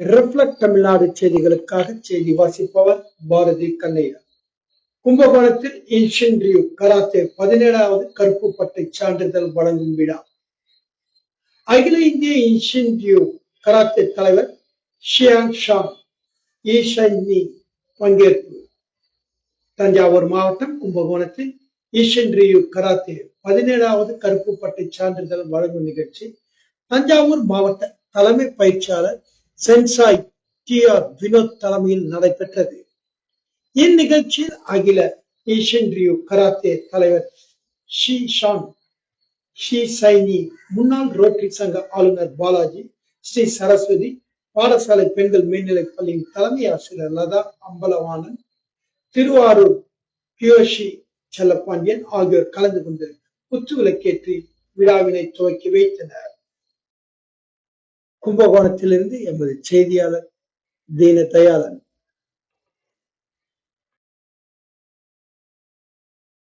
Reflect Tamil Nadu செய்திகளுக்காக செய்தி வாசிப்பவர் பாரதி கண்ணையா கும்பகோணத்தில் ஏன்ஷியன் ரியூ கராத்தே பதினேழாவது கருப்பு பட்டை சான்றிதழ் வழங்கும் விழா. அகில இந்திய ஏன்ஷியன் ரியூ கராத்தே தலைவர் ஷியாங் ஷாங் ஈஷன்னி பங்கேற்பு. தஞ்சாவூர் மாவட்டம் கும்பகோணத்தில் ஈஷன் ரியூ கராத்தே பதினேழாவது கருப்பு பட்டை சான்றிதழ் வழங்கும் நிகழ்ச்சி தஞ்சாவூர் மாவட்ட தலைமை பயிற்சியாளர் சென்சாய் டி ஆர் வினோத் தலைமையில் நடைபெற்றது. இந்நிகழ்ச்சியில் அகில ஏஷியன் ரியூ கராத்தே தலைவர் ஷி ஷான் ஷி சைனி முன்னாள் ரோட்டரி சங்க ஆளுநர் பாலாஜி ஸ்ரீ சரஸ்வதி பாடசாலை பெண்கள் மேல்நிலைப் பள்ளியின் தலைமை ஆசிரியர் லதா அம்பலவாணன் திருவாரூர் கியோஷி செல்லப்பாண்டியன் ஆகியோர் கலந்து கொண்டு குத்துவிளக்கேற்றி விழாவினை துவக்கி வைத்தனர். கும்பகோணத்திலிருந்து எமது செய்தியாளர் தீன தயாளன்